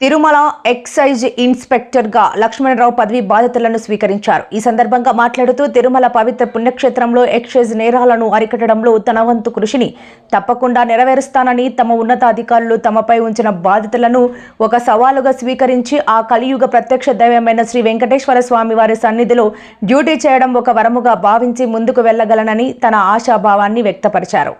Tirumala excise ఇన్స్పెక్టర్గా Lakshmanarao పదవి బాధ్యతలను స్వీకరించారు. ఈ సందర్భంగా మాట్లాడుతూ తిరుమల పవిత్ర పుణ్యక్షేత్రంలో ఎక్సైజ్ నేరాలను అరికట్టడంలో తన వంతు కృషిని తప్పకుండా నెరవేరుస్తానని తమ ఉన్నతాధికారులు తమపై ఉంచిన బాధ్యతలను ఒక సవాలుగా స్వీకరించి ఆ కలియుగ ప్రత్యక్ష దైవమైన శ్రీ వెంకటేశ్వర స్వామి వారి సన్నిధిలో డ్యూటీ చేయడం ఒక వరముగా భావించి ముందుకు వెళ్ళగలనని తన ఆశాభావాన్ని వ్యక్తపరిచారు.